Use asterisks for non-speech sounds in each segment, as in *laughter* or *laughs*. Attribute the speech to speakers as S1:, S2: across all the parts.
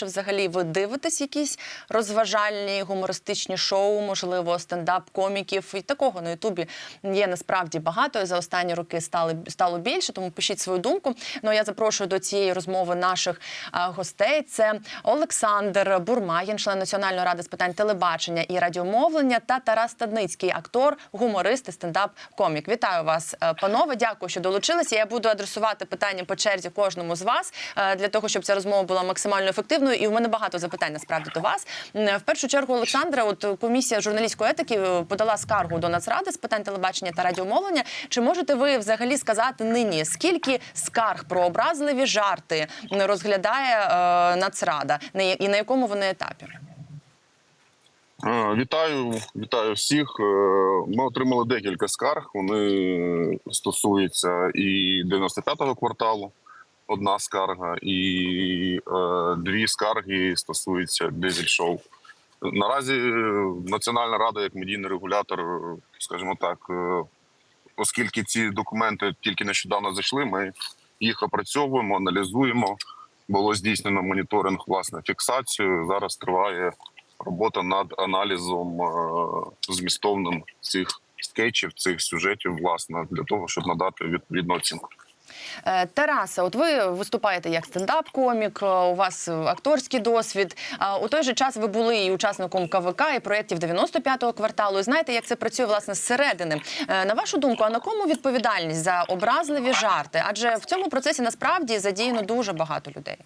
S1: Чи взагалі ви дивитесь якісь розважальні гумористичні шоу, можливо, стендап-коміків і такого на Ютубі є насправді багато. За останні роки стали стало більше. Тому пишіть свою думку. Ну я запрошую до цієї розмови наших а, гостей. Це Олександр Бурмагін, член Національної ради з питань телебачення і радіомовлення, та Тарас Стадницький, актор, гуморист і стендап-комік. Вітаю вас, е, панове. Дякую, що долучилися. Я буду адресувати питання по черзі кожному з вас е, для того, щоб ця розмова була максимально ефективною. І у мене багато запитань насправді до вас. В першу чергу, Олександра, от комісія журналістської етики е, подала скаргу до Нацради з питань телебачення та радіомовлення. Чи можете ви взагалі сказати нині, скільки скарг про образливі жарти розглядає е, Нацрада і на якому вони етапі?
S2: Е, Вітаю, вітаю всіх. Е, Ми отримали декілька скарг. Вони стосуються і 95-го кварталу. Одна скарга, і е, дві скарги стосуються дизель-шоу. Наразі е, Національна рада, як медійний регулятор, е, скажімо так, е, оскільки ці документи тільки нещодавно зайшли, ми їх опрацьовуємо, аналізуємо. Було здійснено моніторинг, власне, фіксацію. Зараз триває робота над аналізом е, змістовним цих скетчів, цих сюжетів, власне, для того, щоб надати відповідну оцінку.
S1: Е, Тараса, от ви виступаєте як стендап-комік, е, у вас акторський досвід. У той же час ви були і учасником КВК і проєктів 95-го кварталу. І знаєте, як це працює власне зсередини. Е, На вашу думку, а на кому відповідальність за образливі жарти? Адже в цьому процесі насправді задіяно дуже багато людей.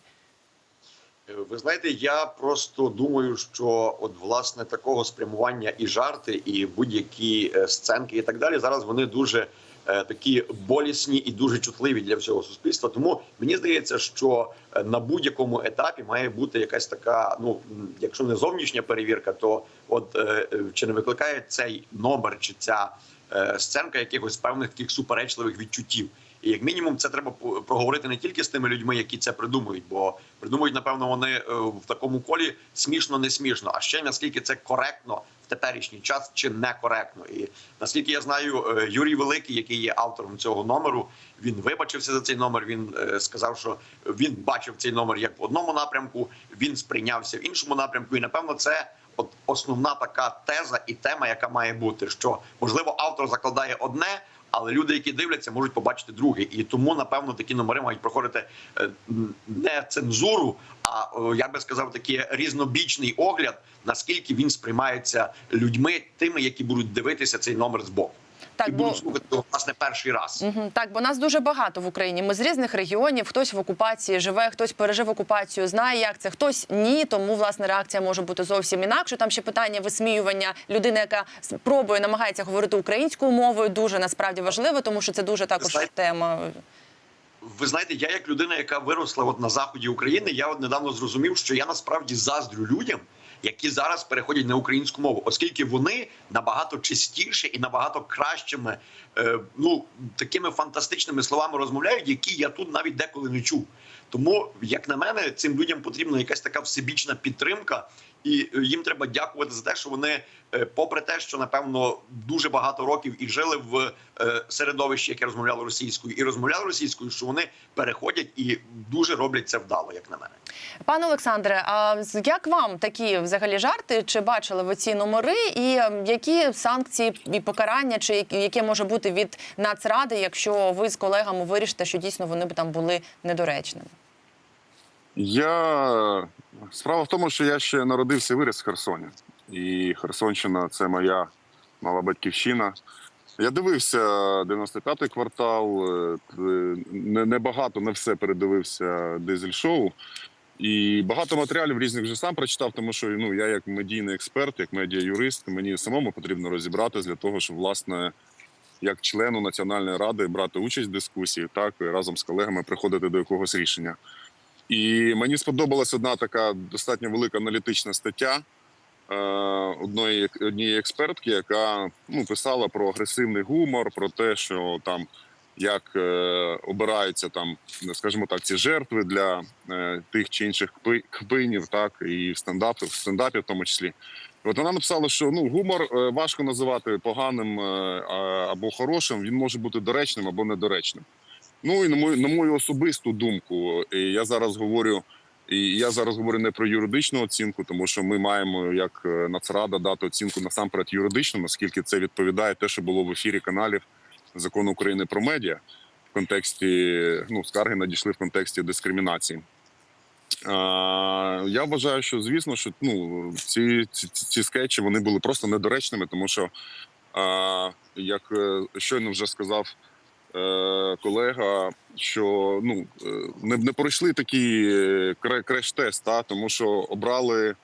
S3: Ви знаєте, я просто думаю, що от власне такого спрямування і жарти, і будь-які сценки, і так далі, зараз вони дуже такі болісні і дуже чутливі для всього суспільства. Тому мені здається, що е, на будь-якому етапі має бути якась така, ну якщо не зовнішня перевірка, то от е, е, чи не викликає цей номер чи ця е, сценка якихось певних таких суперечливих відчуттів. І як мінімум, це треба проговорити не тільки з тими людьми, які це придумують, бо придумують, напевно, вони е, в такому колі смішно, не смішно. А ще наскільки це коректно в теперішній час чи некоректно. І наскільки я знаю, е, Юрій Великий, який є автором цього номеру, він вибачився за цей номер. Він е, сказав, що він бачив цей номер як в одному напрямку, він сприйнявся в іншому напрямку. І напевно, це от основна така теза і тема, яка має бути, що можливо автор закладає одне. Але люди, які дивляться, можуть побачити друге, і тому напевно такі номери мають проходити е, не цензуру, а я би сказав, такий різнобічний огляд, наскільки він сприймається людьми, тими, які будуть дивитися цей номер збоку,
S1: Так,
S3: і
S1: бо
S3: слухати його, власне перший раз.
S1: Мгм, Так, бо нас дуже багато в Україні. Ми з різних регіонів. Хтось в окупації живе, хтось пережив окупацію, знає, як це, хтось ні. Тому власне реакція може бути зовсім інакше. Там ще питання висміювання людини, яка пробує, намагається говорити українською мовою. Дуже насправді важливо, тому що це дуже також
S3: Знаєте,
S1: тема.
S3: Ви знаєте, я як людина, яка виросла от на заході України, я от недавно зрозумів, що я насправді заздрю людям, які зараз переходять на українську мову, оскільки вони набагато чистіше і набагато кращими, е, ну такими фантастичними словами розмовляють, які я тут навіть деколи не чув. Тому, як на мене, цим людям потрібна якась така всебічна підтримка, і е, їм треба дякувати за те, що вони, е, попри те, що напевно дуже багато років і жили в е, середовищі, яке розмовляло російською, і розмовляли російською, що вони переходять і дуже роблять це вдало, як на мене.
S1: Пане Олександре, а як вам такі взагалі жарти? Чи бачили ви ці номери? І які санкції і покарання, чи яке може бути від Нацради, якщо ви з колегами вирішите, що дійсно вони б там були недоречними?
S2: Я справа в тому, що я ще народився і виріс в Херсоні, і Херсонщина це моя мала батьківщина. Я дивився 95-й квартал. не- Небагато, не все передивився дизель-шоу. І багато матеріалів різних вже сам прочитав, тому що ну я як медійний експерт, як медіа-юрист, мені самому потрібно розібратися для того, щоб власне як члену національної ради брати участь в дискусії, так і разом з колегами приходити до якогось рішення. І мені сподобалась одна така достатньо велика аналітична стаття е, одної однієї експертки, яка ну писала про агресивний гумор, про те, що там як е, обираються там, скажімо так, ці жертви для е, тих чи інших кпи- кпинів, так і в стендапі, в стендапі в тому числі. От вона написала, що ну гумор е, важко називати поганим е, або хорошим. Він може бути доречним або недоречним. Ну і на мою на мою особисту думку, я зараз говорю І я зараз говорю не про юридичну оцінку, тому що ми маємо як е, Нацрада дати оцінку насамперед юридичну, наскільки це відповідає те, що було в ефірі каналів закону України про медіа в контексті ну скарги надійшли в контексті дискримінації. А, я вважаю, що звісно, що ну ці, ці, ці скетчі вони були просто недоречними, тому що а, як е, щойно вже сказав е, колега, що ну е, не, не пройшли такий е, креш-тест, та, тому що обрали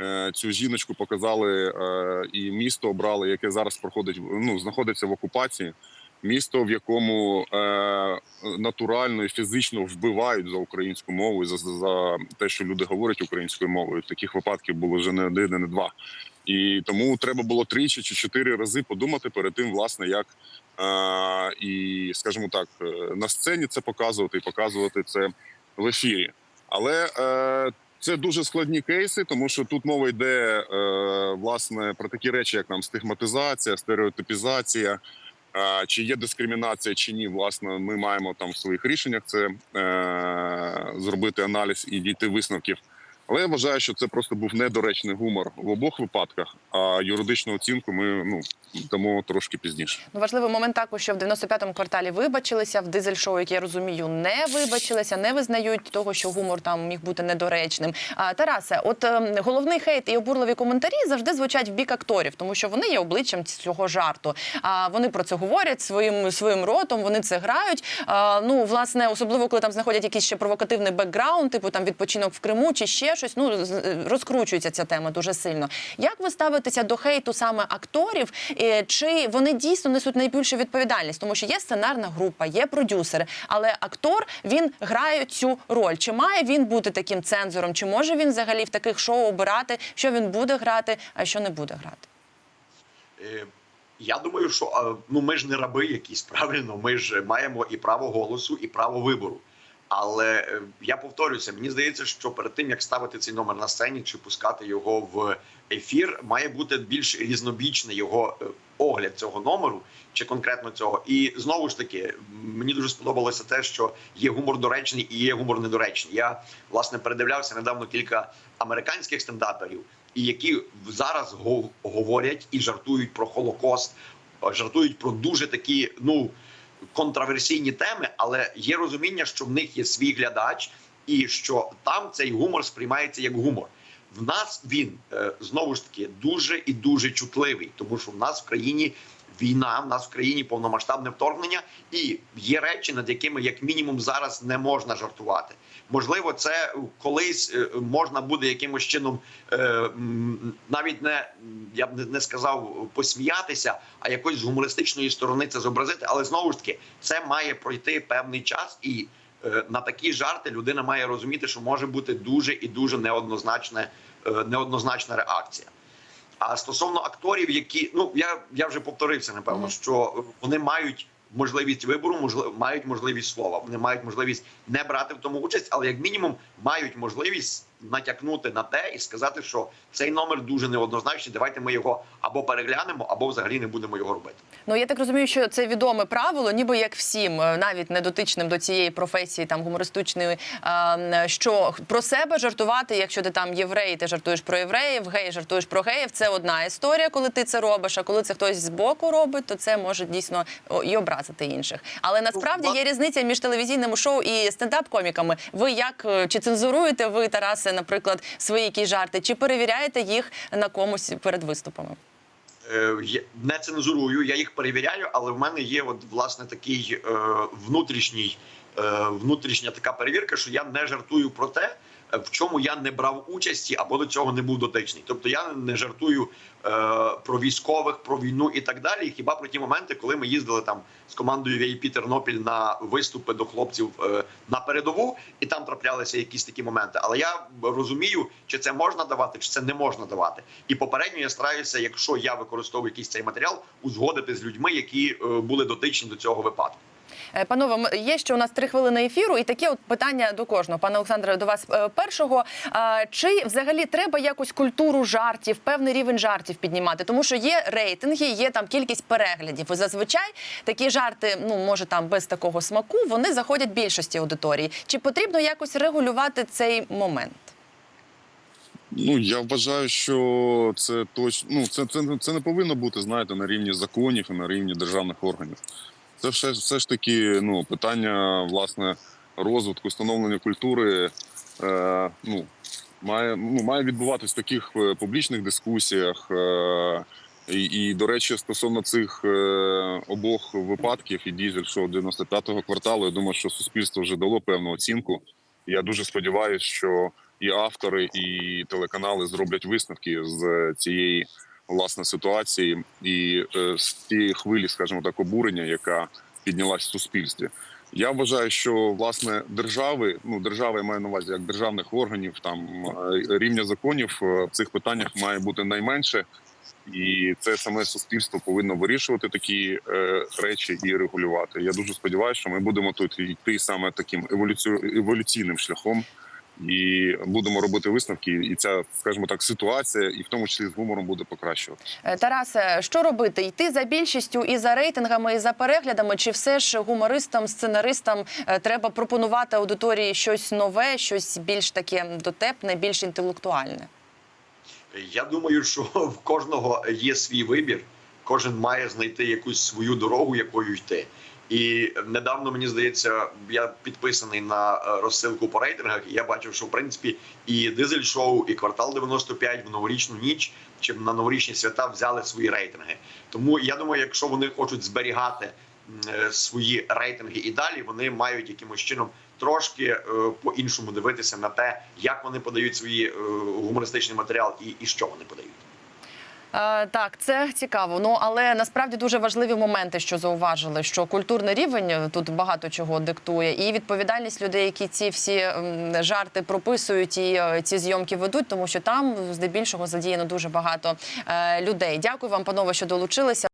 S2: е, цю жіночку, показали е, і місто обрали, яке зараз проходить ну, знаходиться в окупації. Місто, в якому е, натурально і фізично вбивають за українську мову, за, за, за те, що люди говорять українською мовою. Таких випадків було вже не один, не два. І тому треба було тричі чи чотири рази подумати перед тим, власне, як е, і, скажімо так, е, на сцені це показувати і показувати це в ефірі. Але е, це дуже складні кейси, тому що тут мова йде е, власне про такі речі, як нам стигматизація, стереотипізація. Чи є дискримінація чи ні, власне, ми маємо там в своїх рішеннях це е, зробити аналіз і дійти висновків. Але я вважаю, що це просто був недоречний гумор в обох випадках. А юридичну оцінку ми ну дамо трошки пізніше.
S1: Ну, важливий момент також, що в 95-му кварталі вибачилися в дизель-шоу, як я розумію, не вибачилися, не визнають того, що гумор там міг бути недоречним. А Тарасе, от ем, головний хейт і обурливі коментарі завжди звучать в бік акторів, тому що вони є обличчям цього жарту. А вони про це говорять своїм своїм ротом, вони це грають. А, ну, власне, особливо коли там знаходять якийсь ще провокативний бекграунд, типу там відпочинок в Криму чи ще щось. Ну розкручується ця тема дуже сильно. Як ви ставитеся до хейту саме акторів? Е, Чи вони дійсно несуть найбільшу відповідальність? Тому що є сценарна група, є продюсери, але актор він грає цю роль. Чи має він бути таким цензором? Чи може він взагалі в таких шоу обирати, що він буде грати, а що не буде грати?
S3: Е, Я думаю, що ну ми ж не раби якісь *laughs* правильно. Ми ж маємо і право голосу, і право вибору. Але е, я повторюся, мені здається, що перед тим як ставити цей номер на сцені чи пускати його в ефір, має бути більш різнобічний його е, огляд цього номеру чи конкретно цього. І знову ж таки, мені дуже сподобалося те, що є гумор доречний і є гумор недоречний. Я власне передивлявся недавно кілька американських стендаперів, і які зараз говорять і жартують про Холокост, жартують про дуже такі, ну контраверсійні теми, але є розуміння, що в них є свій глядач, і що там цей гумор сприймається як гумор. В нас він е, знову ж таки дуже і дуже чутливий, тому що в нас в країні війна, в нас в країні повномасштабне вторгнення, і є речі, над якими як мінімум зараз не можна жартувати. Можливо, це колись е, можна буде якимось чином е, навіть не я б не- сказав посміятися, а якось з гумористичної сторони це зобразити. Але знову ж таки, це має пройти певний час, і е, на такі жарти людина має розуміти, що може бути дуже і дуже неоднозначне, неоднозначна реакція. А стосовно акторів, які ну я, я вже повторився, напевно, що вони мають можливість вибору, можливо, мають можливість слова. Вони мають можливість не брати в тому участь, але як мінімум мають можливість натякнути на те і сказати, що цей номер дуже неоднозначний. Давайте ми його або переглянемо, або взагалі не будемо його робити.
S1: Ну я так розумію, що це відоме правило, ніби як всім, е, навіть не дотичним до цієї професії, там гумористичної, е, що про себе жартувати, якщо ти там єврей, ти жартуєш про євреїв, гей, жартуєш про геїв. Це одна історія, коли ти це робиш. А коли це хтось з боку робить, то це може дійсно і образити інших. Але насправді є різниця між телевізійним шоу і стендап-коміками. Ви як е, чи цензуруєте ви, Тарасе, наприклад, свої якісь жарти, чи перевіряєте їх на комусь перед виступами?
S3: Е, не цензурую, я їх перевіряю, але в мене є от власне такий е, внутрішній, е, внутрішня така перевірка, що я не жартую про те, в чому я не брав участі або до цього не був дотичний. Тобто я не жартую е, про військових, про війну і так далі. Хіба про ті моменти, коли ми їздили там з командою VIP Тернопіль на виступи до хлопців е, на передову, і там траплялися якісь такі моменти. Але я розумію, чи це можна давати, чи це не можна давати. І попередньо я стараюся, якщо я використовую якийсь цей матеріал, узгодити з людьми, які е, були дотичні до цього випадку.
S1: Е, Панове, є ще у нас три хвилини ефіру, і таке от питання до кожного. Пане Олександре, до вас е, першого. Чи взагалі треба якось культуру жартів, певний рівень жартів піднімати? Тому що є рейтинги, є там кількість переглядів. Зазвичай такі жарти, ну може там без такого смаку, вони заходять більшості аудиторії. Чи потрібно якось регулювати цей момент?
S2: Ну я вважаю, що це точно ну це, це, це не повинно бути, знаєте, на рівні законів і на рівні державних органів. Це все, все ж таки ну, питання власне розвитку, становлення культури. Е, ну, має, ну, має відбуватись в таких е, публічних дискусіях. Е, і, і, до речі, стосовно цих е, обох випадків і дізель шоу 95-го кварталу, я думаю, що суспільство вже дало певну оцінку. Я дуже сподіваюся, що і автори, і телеканали зроблять висновки з цієї власне ситуації і е, з тієї хвилі, скажімо так, обурення, яка піднялась в суспільстві. Я вважаю, що власне держави, ну держави я маю на увазі як державних органів, там е, рівня законів е, в цих питаннях має бути найменше, і це саме суспільство повинно вирішувати такі е, речі і регулювати. Я дуже сподіваюся, що ми будемо тут йти саме таким еволюційним шляхом. І будемо робити висновки, і ця, скажімо так, ситуація, і в тому числі з гумором буде покращувати.
S1: Е, Тарасе, що робити? Йти за більшістю і за рейтингами, і за переглядами, чи все ж гумористам, сценаристам е, треба пропонувати аудиторії щось нове, щось більш таке дотепне, більш інтелектуальне?
S3: Я думаю, що в кожного є свій вибір. Кожен має знайти якусь свою дорогу, якою йти. І недавно мені здається, я підписаний на е, розсилку по рейтингах. І я бачив, що в принципі і дизель шоу, і квартал 95 в новорічну ніч чи на новорічні свята взяли свої рейтинги. Тому я думаю, якщо вони хочуть зберігати е, свої рейтинги і далі, вони мають якимось чином трошки е, по-іншому дивитися на те, як вони подають свої гумористичний матеріал і, і що вони подають.
S1: Е, так, це цікаво. Ну але насправді дуже важливі моменти, що зауважили, що культурний рівень е, тут багато чого диктує, і відповідальність людей, які ці всі жарти прописують і е, ці зйомки ведуть, тому що там здебільшого задіяно дуже багато людей. Дякую вам, панове, що долучилися.